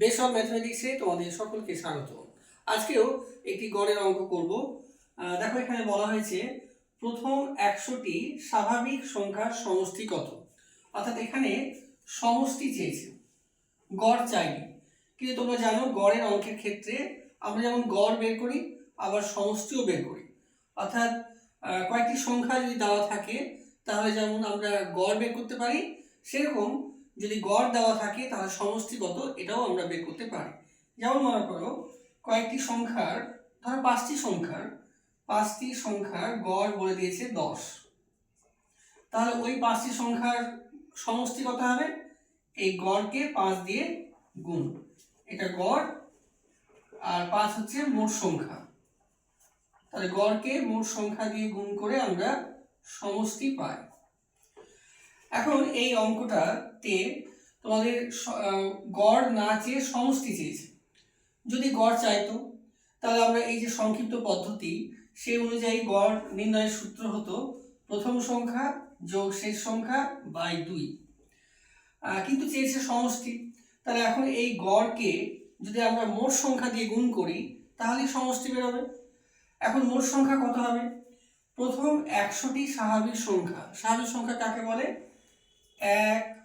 Base of ম্যাথমেটিক্সে তোমাদের সকলকে স্বাগত। আজকেও একটি গড়ের অঙ্ক করব। দেখো এখানে বলা হয়েছে, প্রথম একশোটি স্বাভাবিক সংখ্যার সমষ্টি কত? অর্থাৎ এখানে সমষ্টি চেয়েছে, গড় চাইনি। কিন্তু তোমরা জানো, গড়ের অঙ্কের ক্ষেত্রে আমরা যেমন গড় বের করি, আবার সমষ্টিও বের করি। অর্থাৎ কয়েকটি সংখ্যা যদি দেওয়া থাকে, তাহলে যেমন আমরা গড় বের করতে পারি, সেরকম যদি গড় দেওয়া থাকে তাহলে সমষ্টি কত এটাও আমরা বের করতে পারি। যেমন মনে করো, কয়েকটি সংখ্যার, ধরো পাঁচটি সংখ্যার পাঁচটি সংখ্যার গড় বলে দিয়েছে দশ। তাহলে ওই পাঁচটি সংখ্যার সমষ্টি কত হবে? এই গড়কে পাঁচ দিয়ে গুণ। এটা গড়, আর পাঁচ হচ্ছে মোট সংখ্যা। তাহলে গড়কে মোট সংখ্যা দিয়ে গুণ করে আমরা সমষ্টি পাই। এখন এই অঙ্কটাতে তোমাদের গড় না চেয়ে সমষ্টি চেয়েছে। যদি গড় চাইতো তাহলে আমরা এই যে সংক্ষিপ্ত পদ্ধতি, সেই অনুযায়ী গড় নির্ণয়ের সূত্র হতো প্রথম সংখ্যা যোগ শেষ সংখ্যা বাই দুই। কিন্তু চেয়েছে সমষ্টি। তাহলে এখন এই গড়কে যদি আমরা মোট সংখ্যা দিয়ে গুণ করি, তাহলেই সমষ্টি বেরোবে। এখন মোট সংখ্যা কত হবে? প্রথম একশোটি স্বাভাবিক সংখ্যা। স্বাভাবিক সংখ্যা কাকে বলে? এক,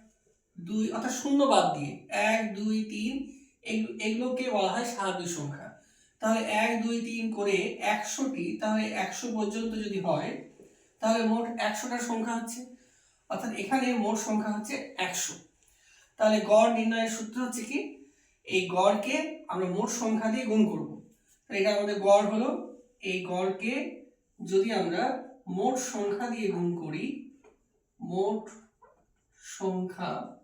দুই, অর্থাৎ শূন্য বাদ দিয়ে এক, দুই, তিন এগুলো- এগুলোকে বলা হয় স্বাভাবিক সংখ্যা। তাহলে এক, দুই, তিন করে একশোটি, তাহলে একশো পর্যন্ত যদি হয়, তাহলে মোট একশোটা সংখ্যা হচ্ছে। অর্থাৎ এখানে মোট সংখ্যা হচ্ছে একশো। তাহলে গড় নির্ণয়ের সূত্র হচ্ছে কি? এই গড়কে আমরা মোট সংখ্যা দিয়ে গুণ করব। তাহলে এটা আমাদের গড় হলো, এই গড়কে যদি আমরা মোট সংখ্যা দিয়ে গুণ করি, মোট সংখ্যা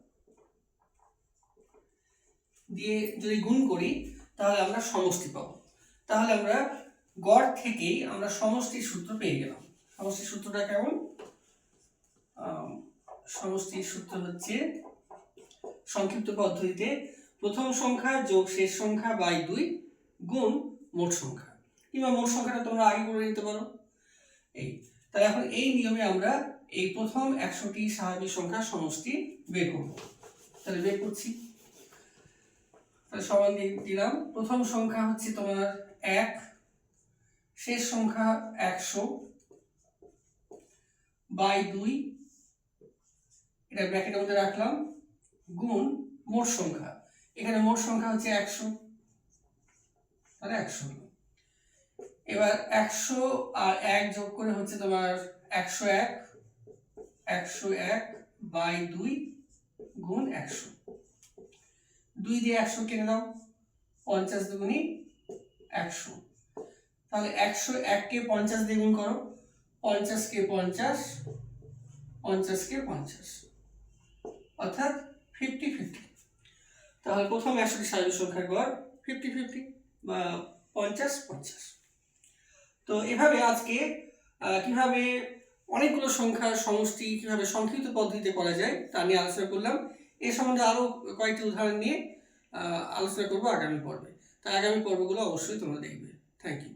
দিয়ে যদি গুণ করি, তাহলে আমরা সমষ্টি পাবো। তাহলে আমরা গড় থেকেই আমরা সমষ্টির সূত্র পেয়ে গেলাম। সমষ্টির সূত্রটা কেমন? সমষ্টির সূত্র হচ্ছে সংক্ষিপ্ত পদ্ধতিতে প্রথম সংখ্যা যোগ শেষ সংখ্যা বাই দুই গুণ মোট সংখ্যা। কিংবা মোট সংখ্যাটা তোমরা আগে করে নিতে পারো। এই, তাহলে এখন এই নিয়মে আমরা এই প্রথম একশোটি স্বাভাবিক সংখ্যার সমষ্টি বের করব। তাহলে বের করছি। তাহলে সমান দিলাম। প্রথম সংখ্যা হচ্ছে তোমার এক, শেষ সংখ্যা একশো, বাই দুই, এটা ব্র্যাকেটের মধ্যে রাখলাম, গুণ মোট সংখ্যা। এখানে মোট সংখ্যা হচ্ছে একশো। তাহলে একশো এবার একশো আর এক যোগ করে হচ্ছে তোমার একশো এক একশো এক বাই দুই গুণ একশো। দুই দিয়ে একশো কেটে দাও, পঞ্চাশ দুগুণি একশো। তাহলে একশো এককে পঞ্চাশ দিয়ে গুণ করো পঞ্চাশকে পঞ্চাশ পঞ্চাশকে পঞ্চাশ। অর্থাৎ ফিফটি ফিফটি তাহলে প্রথম একশোটি স্বাভাবিক সংখ্যার গড় ফিফটি ফিফটি বা পঞ্চাশ পঞ্চাশ। তো এভাবে আজকে কীভাবে অনেকগুলো সংখ্যা, সমষ্টি কীভাবে সংক্ষিপ্ত পদ্ধতিতে করা যায় তা নিয়ে আলোচনা করলাম। এ সম্বন্ধে আরও কয়েকটি উদাহরণ নিয়ে আলোচনা করব আগামী পর্বে। তাই আগামী পর্বগুলো অবশ্যই তোমরা দেখবে। Thank you